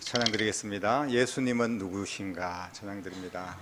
찬양 드리겠습니다. 예수님은 누구신가 찬양 드립니다.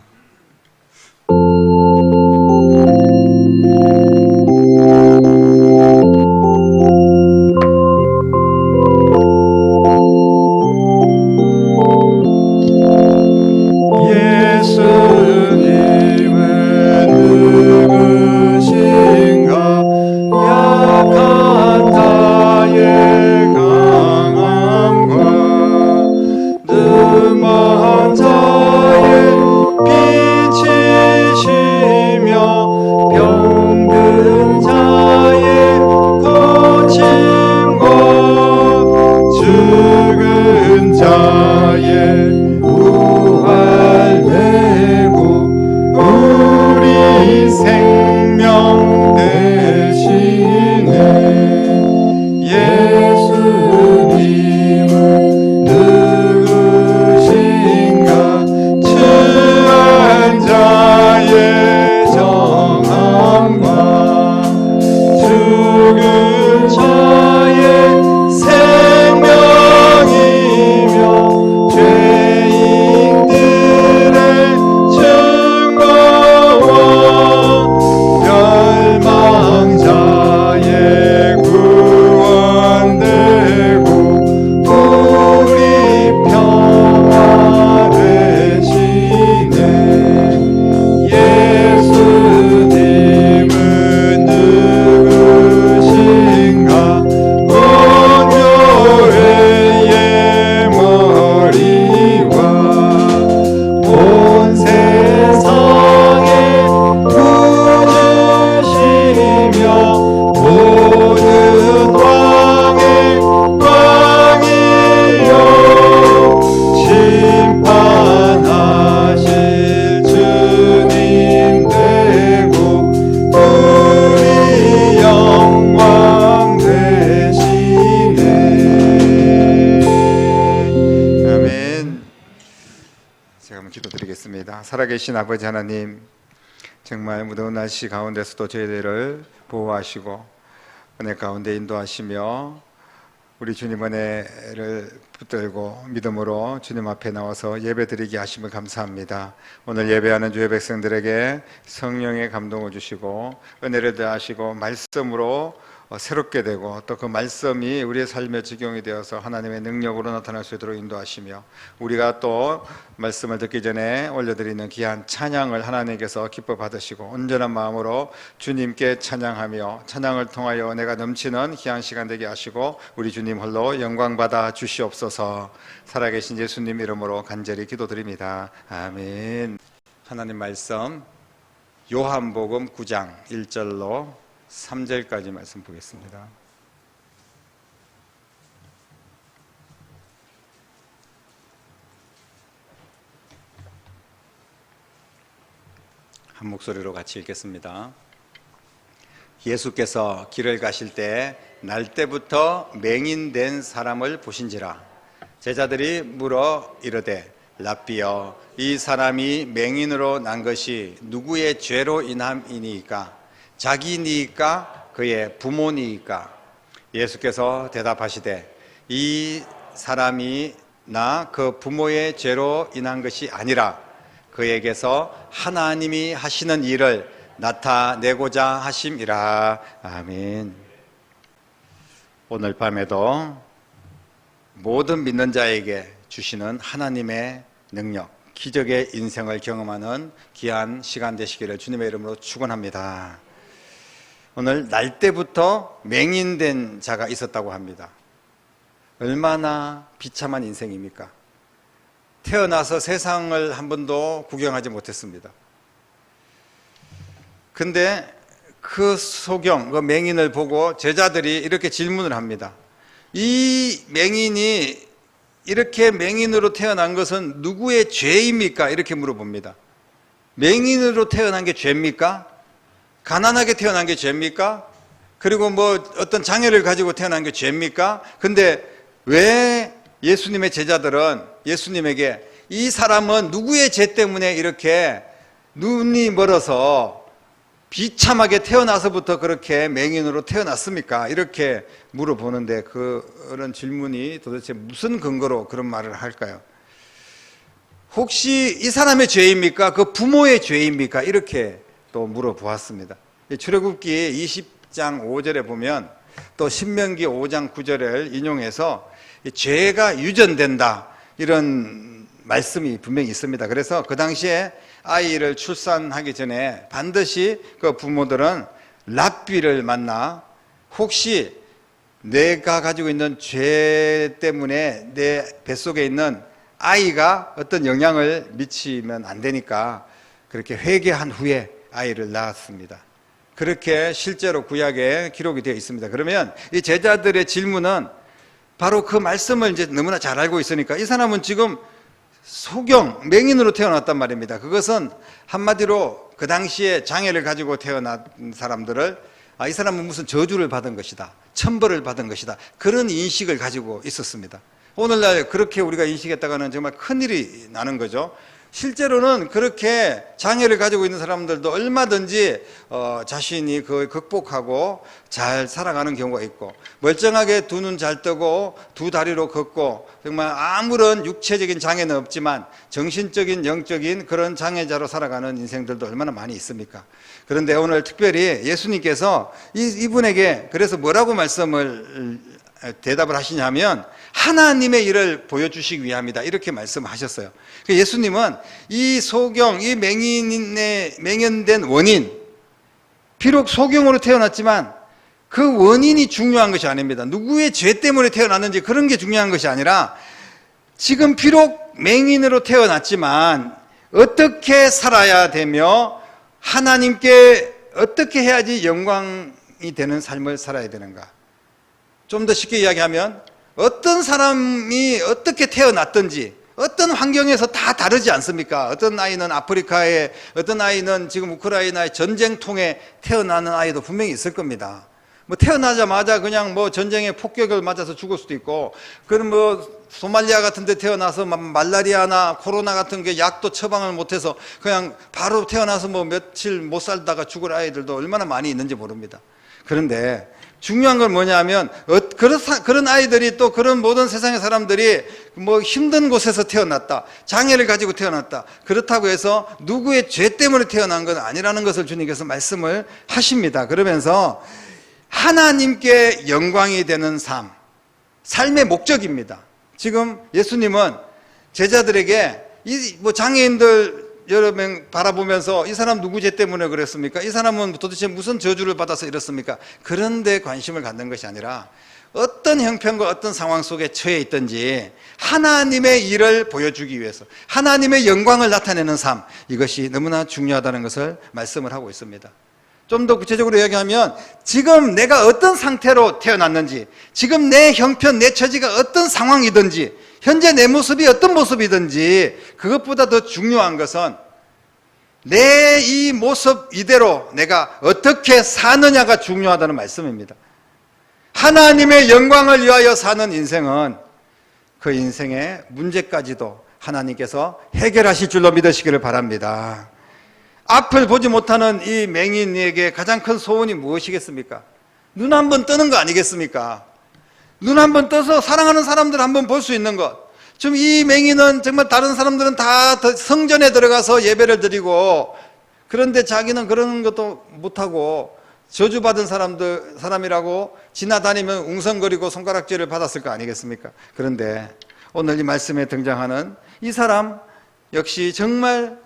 계신 아버지 하나님, 정말 무더운 날씨 가운데서도 저희들을 보호하시고 은혜 가운데 인도하시며 우리 주님 은혜를 붙들고 믿음으로 주님 앞에 나와서 예배드리게 하심을 감사합니다. 오늘 예배하는 주의 백성들에게 성령의 감동을 주시고 은혜를 더하시고 말씀으로 어, 새롭게 되고 또 그 말씀이 우리의 삶의 적용이 되어서 하나님의 능력으로 나타날 수 있도록 인도하시며 우리가 또 말씀을 듣기 전에 올려드리는 귀한 찬양을 하나님께서 기뻐 받으시고 온전한 마음으로 주님께 찬양하며 찬양을 통하여 내가 넘치는 귀한 시간 되게 하시고 우리 주님 홀로 영광 받아 주시옵소서 살아계신 예수님 이름으로 간절히 기도드립니다. 아멘. 하나님 말씀 요한복음 9장 1절로 3절까지 말씀 보겠습니다. 한 목소리로 같이 읽겠습니다. 예수께서 길을 가실 때 날 때부터 맹인된 사람을 보신지라 제자들이 물어 이르되 랍비여 이 사람이 맹인으로 난 것이 누구의 죄로 인함이니까 자기니까 그의 부모니까 예수께서 대답하시되 이 사람이 나 그 부모의 죄로 인한 것이 아니라 그에게서 하나님이 하시는 일을 나타내고자 하심이라 아멘. 오늘 밤에도 모든 믿는 자에게 주시는 하나님의 능력, 기적의 인생을 경험하는 귀한 시간 되시기를 주님의 이름으로 축원합니다. 오늘 날 때부터 맹인된 자가 있었다고 합니다. 얼마나 비참한 인생입니까? 태어나서 세상을 한 번도 구경하지 못했습니다. 근데 그 소경, 그 맹인을 보고 제자들이 이렇게 질문을 합니다. 이 맹인이 이렇게 맹인으로 태어난 것은 누구의 죄입니까? 이렇게 물어봅니다. 맹인으로 태어난 게 죄입니까? 가난하게 태어난 게 죄입니까? 그리고 뭐 어떤 장애를 가지고 태어난 게 죄입니까? 근데 왜 예수님의 제자들은 예수님에게 이 사람은 누구의 죄 때문에 이렇게 눈이 멀어서 비참하게 태어나서부터 그렇게 맹인으로 태어났습니까? 이렇게 물어보는데 그런 질문이 도대체 무슨 근거로 그런 말을 할까요? 혹시 이 사람의 죄입니까? 그 부모의 죄입니까? 이렇게 또 물어보았습니다. 이 출애굽기 20장 5절에 보면 또 신명기 5장 9절을 인용해서 이 죄가 유전된다 이런 말씀이 분명히 있습니다. 그래서 그 당시에 아이를 출산하기 전에 반드시 그 부모들은 랍비를 만나 혹시 내가 가지고 있는 죄 때문에 내 뱃속에 있는 아이가 어떤 영향을 미치면 안 되니까 그렇게 회개한 후에 아이를 낳았습니다. 그렇게 실제로 구약에 기록이 되어 있습니다. 그러면 이 제자들의 질문은 바로 그 말씀을 이제 너무나 잘 알고 있으니까 이 사람은 지금 소경, 맹인으로 태어났단 말입니다. 그것은 한마디로 그 당시에 장애를 가지고 태어난 사람들을 아, 이 사람은 무슨 저주를 받은 것이다. 천벌을 받은 것이다. 그런 인식을 가지고 있었습니다. 오늘날 그렇게 우리가 인식했다가는 정말 큰일이 나는 거죠. 실제로는 그렇게 장애를 가지고 있는 사람들도 얼마든지 어, 자신이 그걸 극복하고 잘 살아가는 경우가 있고 멀쩡하게 두 눈 잘 뜨고 두 다리로 걷고 정말 아무런 육체적인 장애는 없지만 정신적인 영적인 그런 장애자로 살아가는 인생들도 얼마나 많이 있습니까? 그런데 오늘 특별히 예수님께서 이, 이분에게 그래서 뭐라고 말씀을 대답을 하시냐면 하나님의 일을 보여주시기 위함이다 이렇게 말씀하셨어요. 그 예수님은 이 소경, 이 맹인의 맹연된 원인, 비록 소경으로 태어났지만 그 원인이 중요한 것이 아닙니다. 누구의 죄 때문에 태어났는지 그런 게 중요한 것이 아니라 지금 비록 맹인으로 태어났지만 어떻게 살아야 되며 하나님께 어떻게 해야지 영광이 되는 삶을 살아야 되는가. 좀 더 쉽게 이야기하면 어떤 사람이 어떻게 태어났든지 어떤 환경에서 다 다르지 않습니까? 어떤 아이는 아프리카에, 어떤 아이는 지금 우크라이나의 전쟁통에 태어나는 아이도 분명히 있을 겁니다. 뭐 태어나자마자 그냥 뭐 전쟁의 폭격을 맞아서 죽을 수도 있고, 그럼 뭐 소말리아 같은 데 태어나서 막 말라리아나 코로나 같은 게 약도 처방을 못해서 그냥 바로 태어나서 뭐 며칠 못 살다가 죽을 아이들도 얼마나 많이 있는지 모릅니다. 그런데 중요한 건 뭐냐면 어, 그런 아이들이 또 그런 모든 세상의 사람들이 뭐 힘든 곳에서 태어났다. 장애를 가지고 태어났다. 그렇다고 해서 누구의 죄 때문에 태어난 건 아니라는 것을 주님께서 말씀을 하십니다. 그러면서 하나님께 영광이 되는 삶 삶의 목적입니다. 지금 예수님은 제자들에게 이 뭐 장애인들 여러 명 바라보면서 이 사람 누구 죄 때문에 그랬습니까? 이 사람은 도대체 무슨 저주를 받아서 이렇습니까? 그런데 관심을 갖는 것이 아니라 어떤 형편과 어떤 상황 속에 처해 있든지 하나님의 일을 보여주기 위해서 하나님의 영광을 나타내는 삶 이것이 너무나 중요하다는 것을 말씀을 하고 있습니다. 좀 더 구체적으로 이야기하면 지금 내가 어떤 상태로 태어났는지 지금 내 형편 내 처지가 어떤 상황이든지 현재 내 모습이 어떤 모습이든지 그것보다 더 중요한 것은 내 이 모습 이대로 내가 어떻게 사느냐가 중요하다는 말씀입니다. 하나님의 영광을 위하여 사는 인생은 그 인생의 문제까지도 하나님께서 해결하실 줄로 믿으시기를 바랍니다. 앞을 보지 못하는 이 맹인에게 가장 큰 소원이 무엇이겠습니까? 눈 한 번 뜨는 거 아니겠습니까? 눈 한번 떠서 사랑하는 사람들 한번 볼 수 있는 것. 지금 이 맹인은 정말 다른 사람들은 다더 성전에 들어가서 예배를 드리고 그런데 자기는 그런 것도 못하고 저주받은 사람들, 사람이라고 지나다니면 웅성거리고 손가락질을 받았을 거 아니겠습니까? 그런데 오늘 이 말씀에 등장하는 이 사람 역시 정말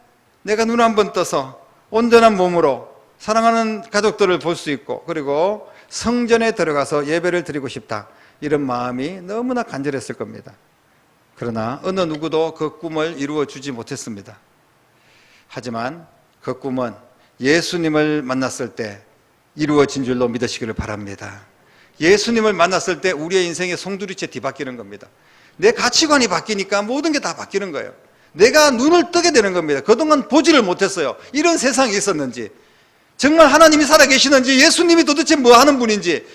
내가 눈 한 번 떠서 온전한 몸으로 사랑하는 가족들을 볼 수 있고 그리고 성전에 들어가서 예배를 드리고 싶다. 이런 마음이 너무나 간절했을 겁니다. 그러나 어느 누구도 그 꿈을 이루어 주지 못했습니다. 하지만 그 꿈은 예수님을 만났을 때 이루어진 줄로 믿으시기를 바랍니다. 예수님을 만났을 때 우리의 인생의 송두리째 뒤바뀌는 겁니다. 내 가치관이 바뀌니까 모든 게 다 바뀌는 거예요. 내가 눈을 뜨게 되는 겁니다. 그동안 보지를 못했어요. 이런 세상이 있었는지, 정말 하나님이 살아계시는지, 예수님이 도대체 뭐 하는 분인지,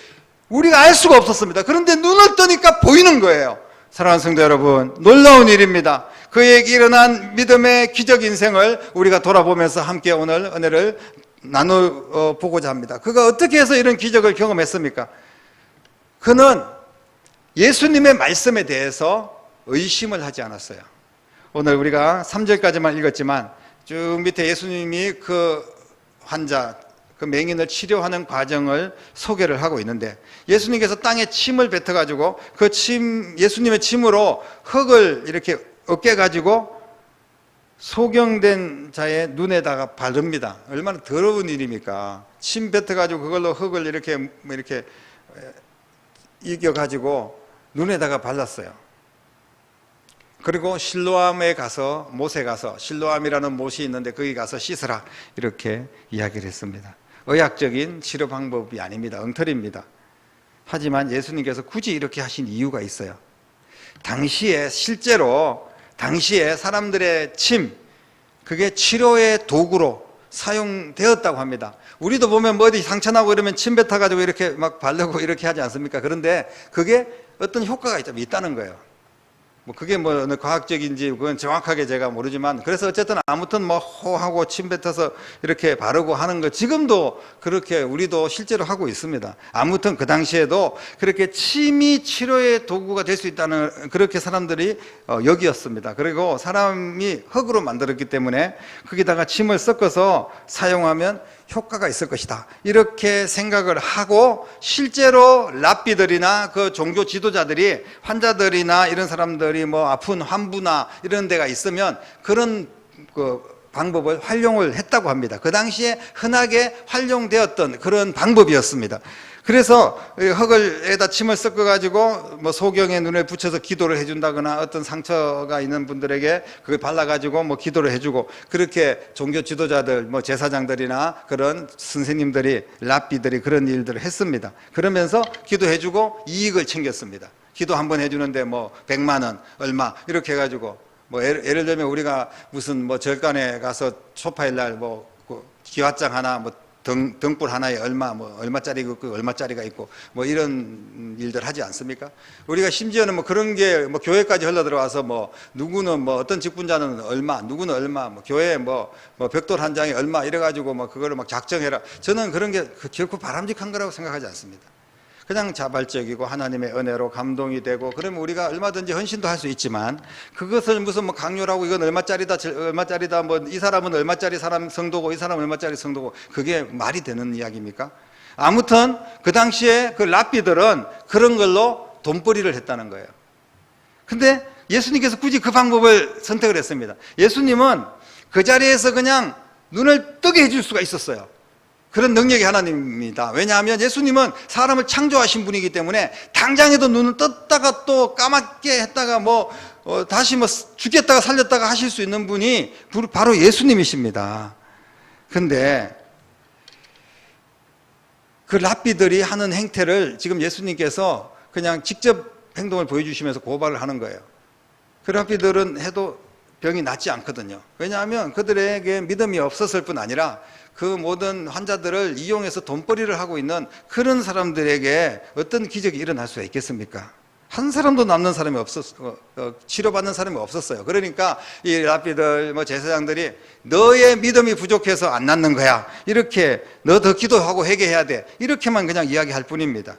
우리가 알 수가 없었습니다. 그런데 눈을 뜨니까 보이는 거예요. 사랑하는 성도 여러분, 놀라운 일입니다. 그에게 일어난 믿음의 기적 인생을 우리가 돌아보면서 함께 오늘 은혜를 나눠 보고자 합니다. 그가 어떻게 해서 이런 기적을 경험했습니까? 그는 예수님의 말씀에 대해서 의심을 하지 않았어요. 오늘 우리가 3절까지만 읽었지만 쭉 밑에 예수님이 그 환자, 그 맹인을 치료하는 과정을 소개를 하고 있는데 예수님께서 땅에 침을 뱉어 가지고 그 침, 예수님의 침으로 흙을 이렇게 어깨 가지고 소경된 자의 눈에다가 바릅니다. 얼마나 더러운 일입니까? 침 뱉어 가지고 그걸로 흙을 이렇게 뭐 이렇게 이겨 가지고 눈에다가 발랐어요. 그리고 실로암에 가서 못에 가서 실로암이라는 못이 있는데 거기 가서 씻으라 이렇게 이야기를 했습니다. 의학적인 치료 방법이 아닙니다. 엉터리입니다. 하지만 예수님께서 굳이 이렇게 하신 이유가 있어요. 당시에 실제로 당시에 사람들의 침 그게 치료의 도구로 사용되었다고 합니다. 우리도 보면 뭐 어디 상처 나고 이러면 침 뱉어 가지고 이렇게 막 바르고 이렇게 하지 않습니까? 그런데 그게 어떤 효과가 있- 있다는 거예요. 뭐 그게 뭐 어느 과학적인지 그건 정확하게 제가 모르지만 그래서 어쨌든 아무튼 뭐 호하고 침 뱉어서 이렇게 바르고 하는 거 지금도 그렇게 우리도 실제로 하고 있습니다. 아무튼 그 당시에도 그렇게 침이 치료의 도구가 될 수 있다는 그렇게 사람들이 어, 여기었습니다. 그리고 사람이 흙으로 만들었기 때문에 거기다가 침을 섞어서 사용하면 효과가 있을 것이다. 이렇게 생각을 하고 실제로 랍비들이나 그 종교 지도자들이 환자들이나 이런 사람들이 뭐 아픈 환부나 이런 데가 있으면 그런 그 방법을 활용을 했다고 합니다. 그 당시에 흔하게 활용되었던 그런 방법이었습니다. 그래서 이 흙을에다 침을 섞어 가지고 뭐 소경의 눈에 붙여서 기도를 해준다거나 어떤 상처가 있는 분들에게 그걸 발라 가지고 뭐 기도를 해주고 그렇게 종교 지도자들 뭐 제사장들이나 그런 선생님들이 랍비들이 그런 일들을 했습니다. 그러면서 기도해주고 이익을 챙겼습니다. 기도 한 번 해주는데 뭐 100만 원 얼마 이렇게 해가지고 뭐 예를, 예를 들면 우리가 무슨 뭐 절간에 가서 초파일 날뭐 그 기와장 하나 뭐 등, 등불 하나에 얼마, 뭐, 얼마짜리가 있고, 얼마짜리가 있고, 뭐, 이런 일들 하지 않습니까? 우리가 심지어는 뭐 그런 게, 뭐, 교회까지 흘러 들어와서 뭐, 누구는 뭐, 어떤 직분자는 얼마, 누구는 얼마, 뭐, 교회 뭐, 뭐, 벽돌 한 장에 얼마, 이래가지고 뭐, 그거를 막 작정해라. 저는 그런 게 그- 결코 바람직한 거라고 생각하지 않습니다. 그냥 자발적이고 하나님의 은혜로 감동이 되고 그러면 우리가 얼마든지 헌신도 할 수 있지만 그것을 무슨 뭐 강요라고 이건 얼마짜리다 저- 얼마짜리다 뭐 이 사람은 얼마짜리 사람 성도고 이 사람은 얼마짜리 성도고 그게 말이 되는 이야기입니까? 아무튼 그 당시에 그 랍비들은 그런 걸로 돈벌이를 했다는 거예요. 근데 예수님께서 굳이 그 방법을 선택을 했습니다. 예수님은 그 자리에서 그냥 눈을 뜨게 해줄 수가 있었어요. 그런 능력이 하나님입니다. 왜냐하면 예수님은 사람을 창조하신 분이기 때문에 당장에도 눈을 떴다가 또 까맣게 했다가 뭐 어, 다시 뭐 죽였다가 살렸다가 하실 수 있는 분이 바로 예수님이십니다. 근데 그 랍비들이 하는 행태를 지금 예수님께서 그냥 직접 행동을 보여주시면서 고발을 하는 거예요. 그 랍비들은 해도 병이 낫지 않거든요. 왜냐하면 그들에게 믿음이 없었을 뿐 아니라 그 모든 환자들을 이용해서 돈벌이를 하고 있는 그런 사람들에게 어떤 기적이 일어날 수가 있겠습니까? 한 사람도 남는 사람이 없었, 어, 어, 치료받는 사람이 없었어요. 그러니까 이 랍비들, 뭐 제사장들이 너의 믿음이 부족해서 안 낫는 거야. 이렇게 너 더 기도하고 회개해야 돼. 이렇게만 그냥 이야기할 뿐입니다.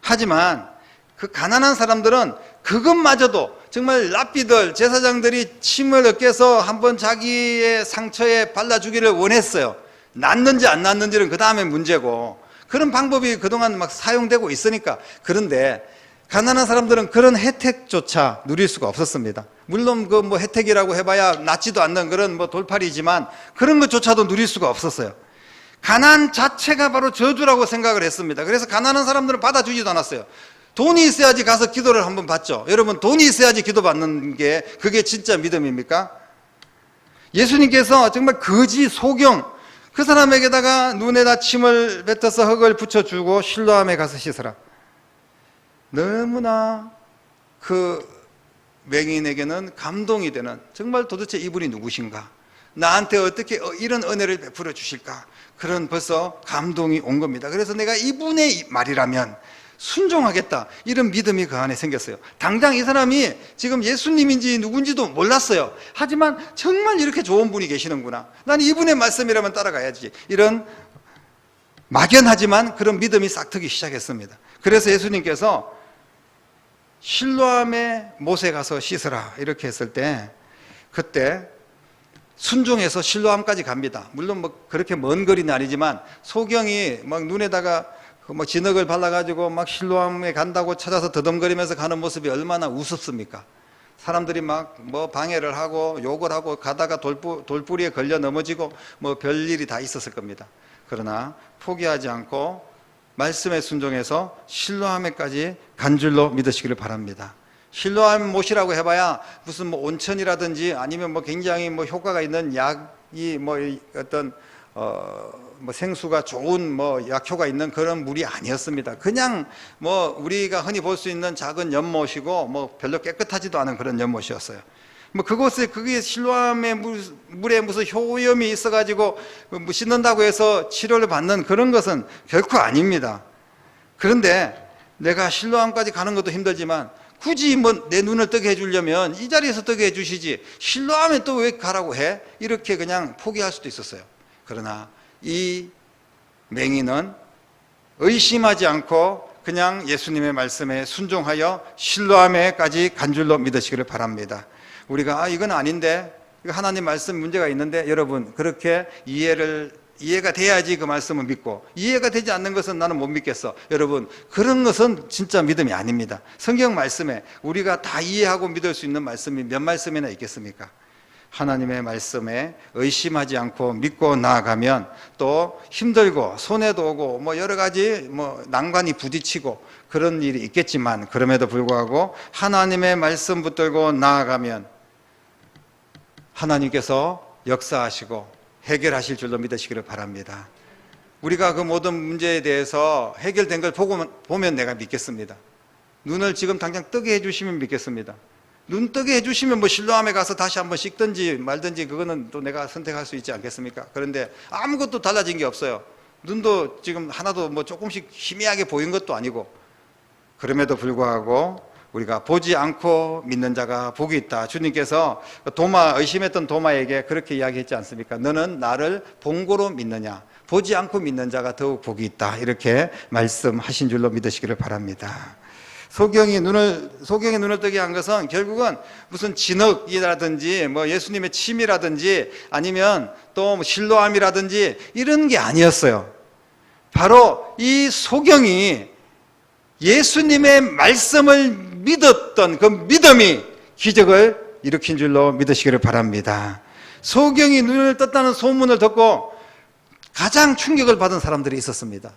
하지만 그 가난한 사람들은 그것마저도 정말 랍비들, 제사장들이 침을 얻게서 한번 자기의 상처에 발라주기를 원했어요. 낫는지 안 낫는지는 그 다음에 문제고 그런 방법이 그동안 막 사용되고 있으니까 그런데 가난한 사람들은 그런 혜택조차 누릴 수가 없었습니다. 물론 그 뭐 혜택이라고 해봐야 낫지도 않는 그런 뭐 돌팔이지만 그런 것조차도 누릴 수가 없었어요. 가난 자체가 바로 저주라고 생각을 했습니다. 그래서 가난한 사람들은 받아주지도 않았어요. 돈이 있어야지 가서 기도를 한번 받죠. 여러분, 돈이 있어야지 기도 받는 게 그게 진짜 믿음입니까? 예수님께서 정말 거지, 소경, 그 사람에게다가 눈에다 침을 뱉어서 흙을 붙여주고 실로암에 가서 씻으라. 너무나 그 맹인에게는 감동이 되는 정말 도대체 이분이 누구신가? 나한테 어떻게 어, 이런 은혜를 베풀어 주실까? 그런 벌써 감동이 온 겁니다. 그래서 내가 이분의 말이라면 순종하겠다. 이런 믿음이 그 안에 생겼어요. 당장 이 사람이 지금 예수님인지 누군지도 몰랐어요. 하지만 정말 이렇게 좋은 분이 계시는구나. 난 이분의 말씀이라면 따라가야지. 이런 막연하지만 그런 믿음이 싹트기 시작했습니다. 그래서 예수님께서 실로암에 못에 가서 씻으라 이렇게 했을 때 그때 순종해서 실로암까지 갑니다. 물론 뭐 그렇게 먼 거리는 아니지만 소경이 막 눈에다가 그뭐 진흙을 발라가지고 막 실로암에 간다고 찾아서 더듬거리면서 가는 모습이 얼마나 우습습니까? 사람들이 막 뭐 방해를 하고 욕을 하고 가다가 돌부, 돌부리에 걸려 넘어지고 뭐 별일이 다 있었을 겁니다. 그러나 포기하지 않고 말씀에 순종해서 실로암에까지 간 줄로 믿으시기를 바랍니다. 실로암 못이라고 해봐야 무슨 뭐 온천이라든지 아니면 뭐 굉장히 뭐 효과가 있는 약이 뭐 어떤 어 뭐 생수가 좋은 뭐 약효가 있는 그런 물이 아니었습니다. 그냥 뭐 우리가 흔히 볼 수 있는 작은 연못이고 뭐 별로 깨끗하지도 않은 그런 연못이었어요. 뭐 그곳에 그게 실로암의 물, 물에 무슨 효염이 있어가지고 뭐 씻는다고 해서 치료를 받는 그런 것은 결코 아닙니다. 그런데 내가 실로암까지 가는 것도 힘들지만 굳이 뭐 내 눈을 뜨게 해주려면 이 자리에서 뜨게 해주시지 실로암에 또 왜 가라고 해? 이렇게 그냥 포기할 수도 있었어요. 그러나 이 맹인은 의심하지 않고 그냥 예수님의 말씀에 순종하여 실로암에까지 간 줄로 믿으시기를 바랍니다. 우리가 아 이건 아닌데 하나님 말씀 문제가 있는데 여러분 그렇게 이해를 이해가 돼야지 그 말씀을 믿고 이해가 되지 않는 것은 나는 못 믿겠어. 여러분 그런 것은 진짜 믿음이 아닙니다. 성경 말씀에 우리가 다 이해하고 믿을 수 있는 말씀이 몇 말씀이나 있겠습니까? 하나님의 말씀에 의심하지 않고 믿고 나아가면 또 힘들고 손해도 오고 뭐 여러 가지 뭐 난관이 부딪히고 그런 일이 있겠지만 그럼에도 불구하고 하나님의 말씀 붙들고 나아가면 하나님께서 역사하시고 해결하실 줄로 믿으시기를 바랍니다. 우리가 그 모든 문제에 대해서 해결된 걸 보고, 보면 내가 믿겠습니다. 눈을 지금 당장 뜨게 해주시면 믿겠습니다. 눈 뜨게 해주시면 뭐 실로암에 가서 다시 한번 씻든지 말든지 그거는 또 내가 선택할 수 있지 않겠습니까? 그런데 아무것도 달라진 게 없어요. 눈도 지금 하나도 뭐 조금씩 희미하게 보인 것도 아니고 그럼에도 불구하고 우리가 보지 않고 믿는 자가 복이 있다. 주님께서 도마 의심했던 도마에게 그렇게 이야기했지 않습니까? 너는 나를 본고로 믿느냐? 보지 않고 믿는 자가 더욱 복이 있다. 이렇게 말씀하신 줄로 믿으시기를 바랍니다. 소경이 눈을 소경이 눈을 뜨게 한 것은 결국은 무슨 진흙이라든지 뭐 예수님의 침이라든지 아니면 또뭐 실로암이라든지 이런 게 아니었어요. 바로 이 소경이 예수님의 말씀을 믿었던 그 믿음이 기적을 일으킨 줄로 믿으시기를 바랍니다. 소경이 눈을 떴다는 소문을 듣고 가장 충격을 받은 사람들이 있었습니다.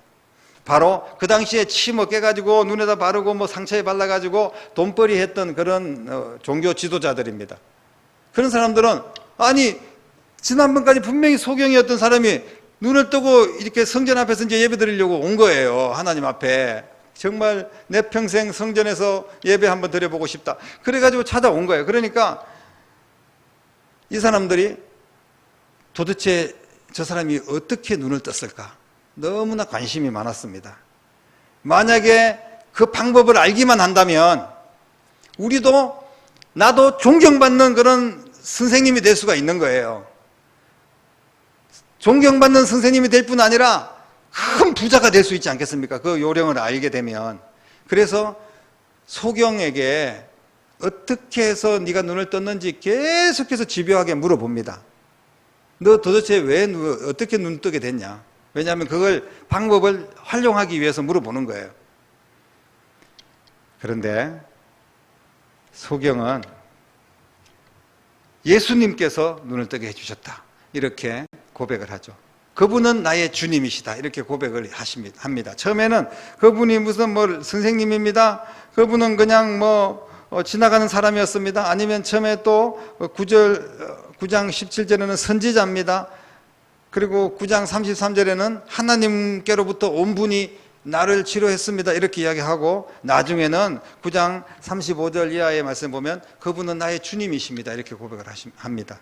바로 그 당시에 침을 깨가지고 눈에다 바르고 뭐 상처에 발라가지고 돈벌이 했던 그런 어, 종교 지도자들입니다. 그런 사람들은 아니 지난번까지 분명히 소경이었던 사람이 눈을 뜨고 이렇게 성전 앞에서 이제 예배 드리려고 온 거예요. 하나님 앞에. 정말 내 평생 성전에서 예배 한번 드려보고 싶다. 그래가지고 찾아온 거예요. 그러니까 이 사람들이 도대체 저 사람이 어떻게 눈을 떴을까? 너무나 관심이 많았습니다. 만약에 그 방법을 알기만 한다면 우리도 나도 존경받는 그런 선생님이 될 수가 있는 거예요. 존경받는 선생님이 될 뿐 아니라 큰 부자가 될 수 있지 않겠습니까? 그 요령을 알게 되면. 그래서 소경에게 어떻게 해서 네가 눈을 떴는지 계속해서 집요하게 물어봅니다. 너 도대체 왜 어떻게 눈 뜨게 됐냐? 왜냐하면 그걸 방법을 활용하기 위해서 물어보는 거예요. 그런데 소경은 예수님께서 눈을 뜨게 해주셨다. 이렇게 고백을 하죠. 그분은 나의 주님이시다. 이렇게 고백을 하십니다. 합니다. 처음에는 그분이 무슨 뭐 선생님입니다. 그분은 그냥 뭐 어, 지나가는 사람이었습니다. 아니면 처음에 또 9절, 9장 17절에는 선지자입니다. 그리고 9장 33절에는 하나님께로부터 온 분이 나를 치료했습니다. 이렇게 이야기하고 나중에는 9장 35절 이하의 말씀 보면 그분은 나의 주님이십니다. 이렇게 고백을 합니다.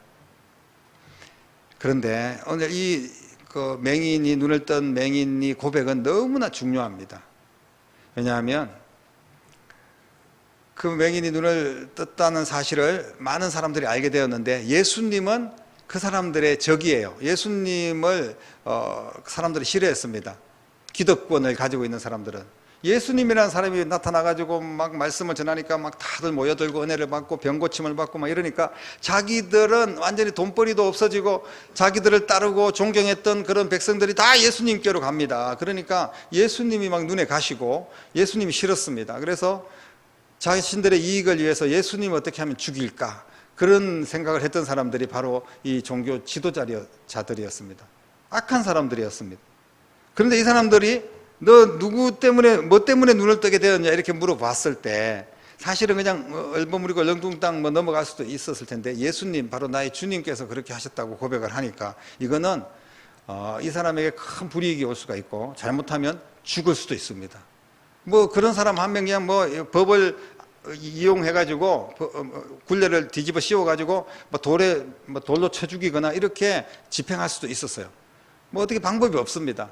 그런데 오늘 이 그 맹인이 눈을 뜬 맹인이 고백은 너무나 중요합니다. 왜냐하면 그 맹인이 눈을 떴다는 사실을 많은 사람들이 알게 되었는데 예수님은 그 사람들의 적이에요. 예수님을 어, 사람들이 싫어했습니다. 기득권을 가지고 있는 사람들은 예수님이라는 사람이 나타나가지고 막 말씀을 전하니까 막 다들 모여들고 은혜를 받고 병 고침을 받고 막 이러니까 자기들은 완전히 돈벌이도 없어지고 자기들을 따르고 존경했던 그런 백성들이 다 예수님께로 갑니다. 그러니까 예수님이 막 눈에 가시고 예수님이 싫었습니다. 그래서 자신들의 이익을 위해서 예수님을 어떻게 하면 죽일까 그런 생각을 했던 사람들이 바로 이 종교 지도자들이었습니다. 악한 사람들이었습니다. 그런데 이 사람들이 너 누구 때문에 뭐 때문에 눈을 뜨게 되었냐 이렇게 물어봤을 때 사실은 그냥 얼버무리고 얼렁뚱땅 뭐 넘어갈 수도 있었을 텐데 예수님 바로 나의 주님께서 그렇게 하셨다고 고백을 하니까 이거는 어, 이 사람에게 큰 불이익이 올 수가 있고 잘못하면 죽을 수도 있습니다. 뭐 그런 사람 한 명 그냥 뭐 법을 이용해 가지고 굴레를 뒤집어 씌워 가지고 뭐 돌에 뭐 돌로 쳐 죽이거나 이렇게 집행할 수도 있었어요. 뭐 어떻게 방법이 없습니다.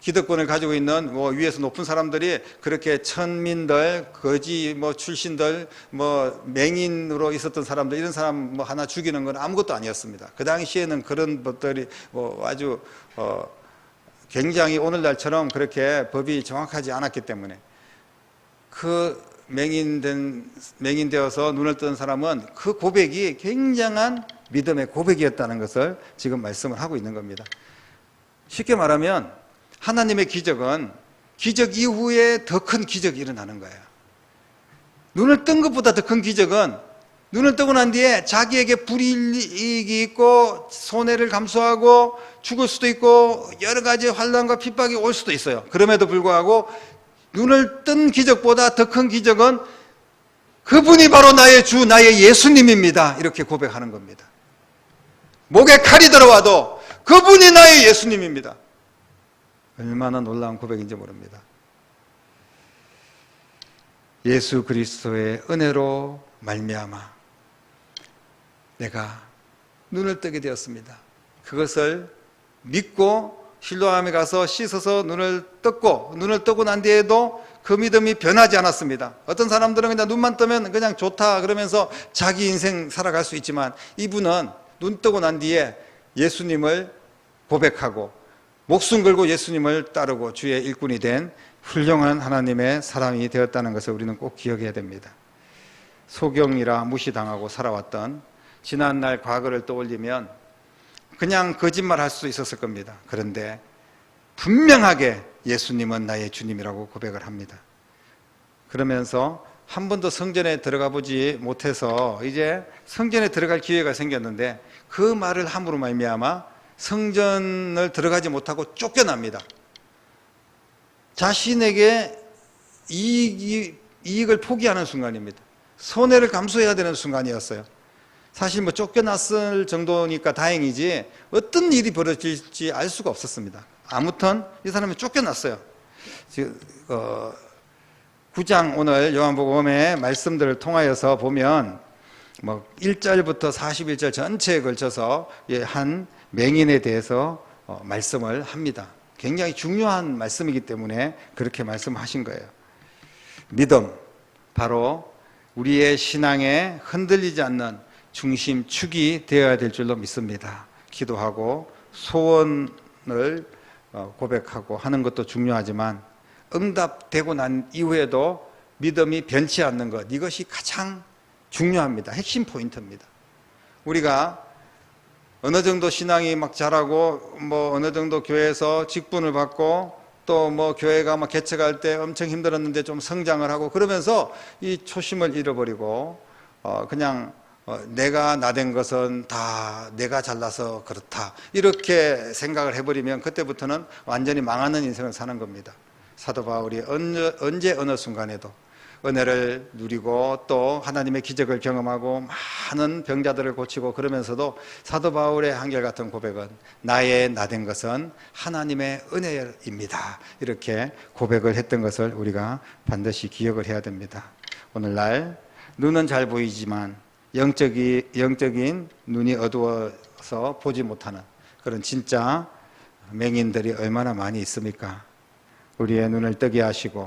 기득권을 가지고 있는 뭐 위에서 높은 사람들이 그렇게 천민들, 거지 뭐 출신들, 뭐 맹인으로 있었던 사람들 이런 사람 뭐 하나 죽이는 건 아무것도 아니었습니다. 그 당시에는 그런 것들이 뭐 아주 어 굉장히 오늘날처럼 그렇게 법이 정확하지 않았기 때문에 그 맹인된 맹인되어서 눈을 뜬 사람은 그 고백이 굉장한 믿음의 고백이었다는 것을 지금 말씀을 하고 있는 겁니다. 쉽게 말하면 하나님의 기적은 기적 이후에 더 큰 기적이 일어나는 거예요. 눈을 뜬 것보다 더 큰 기적은 눈을 뜨고 난 뒤에 자기에게 불이익이 있고 손해를 감수하고 죽을 수도 있고 여러 가지 환란과 핍박이 올 수도 있어요. 그럼에도 불구하고 눈을 뜬 기적보다 더 큰 기적은 그분이 바로 나의 주, 나의 예수님입니다. 이렇게 고백하는 겁니다. 목에 칼이 들어와도 그분이 나의 예수님입니다. 얼마나 놀라운 고백인지 모릅니다. 예수 그리스도의 은혜로 말미암아 내가 눈을 뜨게 되었습니다. 그것을 믿고 실로암에 가서 씻어서 눈을 떴고 눈을 뜨고 난 뒤에도 그 믿음이 변하지 않았습니다. 어떤 사람들은 그냥 눈만 뜨면 그냥 좋다 그러면서 자기 인생 살아갈 수 있지만 이분은 눈 뜨고 난 뒤에 예수님을 고백하고 목숨 걸고 예수님을 따르고 주의 일꾼이 된 훌륭한 하나님의 사람이 되었다는 것을 우리는 꼭 기억해야 됩니다. 소경이라 무시당하고 살아왔던 지난날 과거를 떠올리면 그냥 거짓말 할 수 있었을 겁니다. 그런데 분명하게 예수님은 나의 주님이라고 고백을 합니다. 그러면서 한 번도 성전에 들어가 보지 못해서 이제 성전에 들어갈 기회가 생겼는데 그 말을 함으로 말미암아 성전을 들어가지 못하고 쫓겨납니다. 자신에게 이익이, 이익을 포기하는 순간입니다. 손해를 감수해야 되는 순간이었어요. 사실 뭐 쫓겨났을 정도니까 다행이지 어떤 일이 벌어질지 알 수가 없었습니다. 아무튼 이 사람이 쫓겨났어요. 지금 어, 9장 오늘 요한복음의 말씀들을 통하여서 보면 뭐 1절부터 41절 전체에 걸쳐서 한 맹인에 대해서 어, 말씀을 합니다. 굉장히 중요한 말씀이기 때문에 그렇게 말씀하신 거예요. 믿음, 바로 우리의 신앙에 흔들리지 않는 중심축이 되어야 될 줄로 믿습니다. 기도하고 소원을 어, 고백하고 하는 것도 중요하지만 응답되고 난 이후에도 믿음이 변치 않는 것, 이것이 가장 중요합니다. 핵심 포인트입니다. 우리가 어느 정도 신앙이 막 자라고 뭐 어느 정도 교회에서 직분을 받고 또 뭐 교회가 막 개척할 때 엄청 힘들었는데 좀 성장을 하고 그러면서 이 초심을 잃어버리고 어 그냥 어 내가 나된 것은 다 내가 잘나서 그렇다 이렇게 생각을 해버리면 그때부터는 완전히 망하는 인생을 사는 겁니다. 사도 바울이 언제, 언제 어느 순간에도 은혜를 누리고 또 하나님의 기적을 경험하고 많은 병자들을 고치고 그러면서도 사도 바울의 한결같은 고백은 나의 나된 것은 하나님의 은혜입니다. 이렇게 고백을 했던 것을 우리가 반드시 기억을 해야 됩니다. 오늘날 눈은 잘 보이지만 영적이, 영적인 눈이 어두워서 보지 못하는 그런 진짜 맹인들이 얼마나 많이 있습니까? 우리의 눈을 뜨게 하시고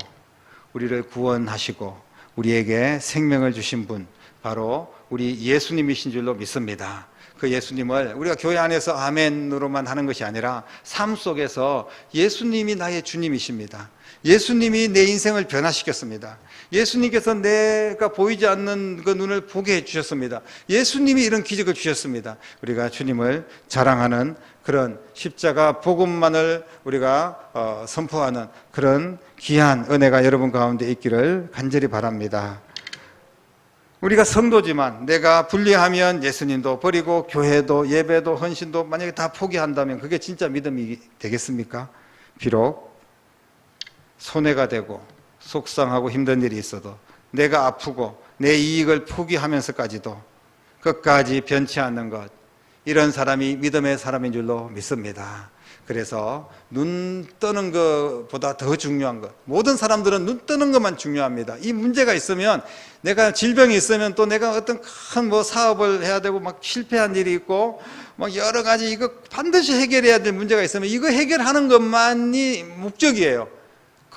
우리를 구원하시고 우리에게 생명을 주신 분 바로 우리 예수님이신 줄로 믿습니다. 그 예수님을 우리가 교회 안에서 아멘으로만 하는 것이 아니라 삶 속에서 예수님이 나의 주님이십니다. 예수님이 내 인생을 변화시켰습니다. 예수님께서 내가 보이지 않는 그 눈을 보게 해주셨습니다. 예수님이 이런 기적을 주셨습니다. 우리가 주님을 자랑하는 그런 십자가 복음만을 우리가 어, 선포하는 그런 귀한 은혜가 여러분 가운데 있기를 간절히 바랍니다. 우리가 성도지만 내가 분리하면 예수님도 버리고 교회도 예배도 헌신도 만약에 다 포기한다면 그게 진짜 믿음이 되겠습니까? 비록 손해가 되고 속상하고 힘든 일이 있어도 내가 아프고 내 이익을 포기하면서까지도 끝까지 변치 않는 것 이런 사람이 믿음의 사람인 줄로 믿습니다. 그래서 눈 뜨는 것보다 더 중요한 것. 모든 사람들은 눈 뜨는 것만 중요합니다. 이 문제가 있으면 내가 질병이 있으면 또 내가 어떤 큰 뭐 사업을 해야 되고 막 실패한 일이 있고 막 여러 가지 이거 반드시 해결해야 될 문제가 있으면 이거 해결하는 것만이 목적이에요.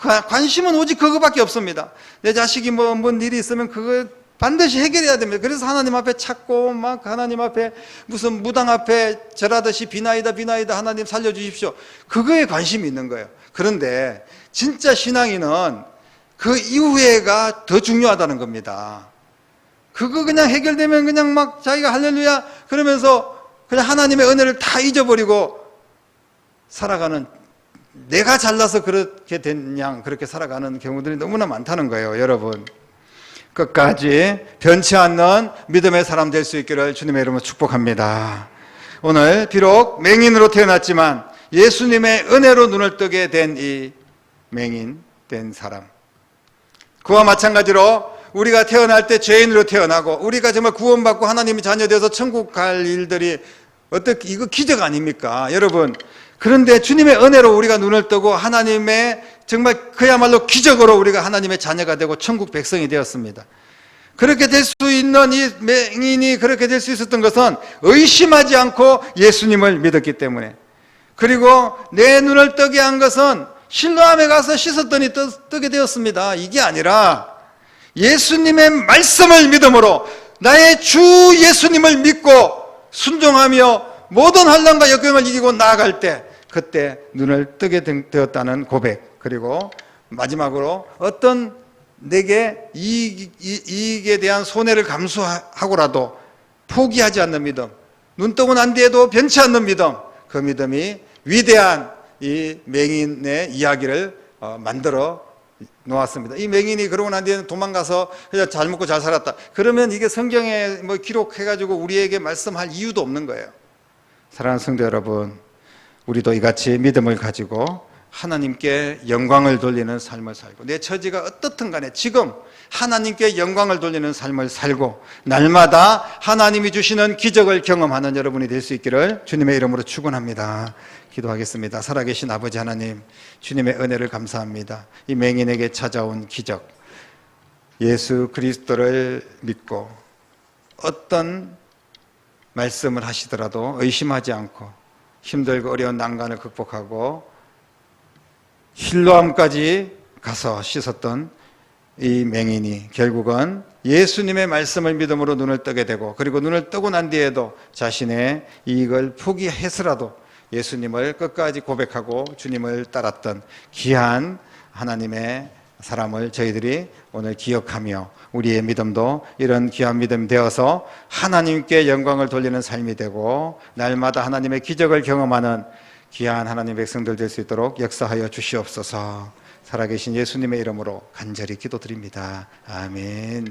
관- 관심은 오직 그거밖에 없습니다. 내 자식이 뭐, 뭔 일이 있으면 그거 반드시 해결해야 됩니다. 그래서 하나님 앞에 찾고, 막 하나님 앞에 무슨 무당 앞에 절하듯이 비나이다, 비나이다, 하나님 살려주십시오. 그거에 관심이 있는 거예요. 그런데 진짜 신앙인은 그 이후에가 더 중요하다는 겁니다. 그거 그냥 해결되면 그냥 막 자기가 할렐루야 그러면서 그냥 하나님의 은혜를 다 잊어버리고 살아가는 내가 잘나서 그렇게 된 양 그렇게 살아가는 경우들이 너무나 많다는 거예요, 여러분. 끝까지 변치 않는 믿음의 사람 될 수 있기를 주님의 이름으로 축복합니다. 오늘 비록 맹인으로 태어났지만 예수님의 은혜로 눈을 뜨게 된 이 맹인 된 사람. 그와 마찬가지로 우리가 태어날 때 죄인으로 태어나고 우리가 정말 구원받고 하나님의 자녀 되어서 천국 갈 일들이 어떻게 이거 기적 아닙니까? 여러분. 그런데 주님의 은혜로 우리가 눈을 뜨고 하나님의 정말 그야말로 기적으로 우리가 하나님의 자녀가 되고 천국 백성이 되었습니다. 그렇게 될 수 있는 이 맹인이 그렇게 될 수 있었던 것은 의심하지 않고 예수님을 믿었기 때문에 그리고 내 눈을 뜨게 한 것은 실로암에 가서 씻었더니 뜨, 뜨게 되었습니다. 이게 아니라 예수님의 말씀을 믿음으로 나의 주 예수님을 믿고 순종하며 모든 환란과 역경을 이기고 나아갈 때 그때 눈을 뜨게 된- 되었다는 고백 그리고 마지막으로 어떤 내게 이익, 이- 이익에 대한 손해를 감수하고라도 포기하지 않는 믿음 눈 뜨고 난 뒤에도 변치 않는 믿음 그 믿음이 위대한 이 맹인의 이야기를 어, 만들어 놓았습니다. 이 맹인이 그러고 난 뒤에는 도망가서 그냥 잘 먹고 잘 살았다. 그러면 이게 성경에 뭐 기록해가지고 우리에게 말씀할 이유도 없는 거예요. 사랑하는 성도 여러분, 우리도 이같이 믿음을 가지고 하나님께 영광을 돌리는 삶을 살고 내 처지가 어떻든 간에 지금 하나님께 영광을 돌리는 삶을 살고 날마다 하나님이 주시는 기적을 경험하는 여러분이 될 수 있기를 주님의 이름으로 축원합니다. 기도하겠습니다. 살아계신 아버지 하나님, 주님의 은혜를 감사합니다. 이 맹인에게 찾아온 기적, 예수 그리스도를 믿고 어떤 말씀을 하시더라도 의심하지 않고 힘들고 어려운 난간을 극복하고 힐로암까지 가서 씻었던 이 맹인이 결국은 예수님의 말씀을 믿음으로 눈을 뜨게 되고 그리고 눈을 뜨고 난 뒤에도 자신의 이익을 포기해서라도 예수님을 끝까지 고백하고 주님을 따랐던 귀한 하나님의 사람을 저희들이 오늘 기억하며 우리의 믿음도 이런 귀한 믿음 되어서 하나님께 영광을 돌리는 삶이 되고 날마다 하나님의 기적을 경험하는 귀한 하나님 백성들 될 수 있도록 역사하여 주시옵소서. 살아계신 예수님의 이름으로 간절히 기도드립니다. 아멘.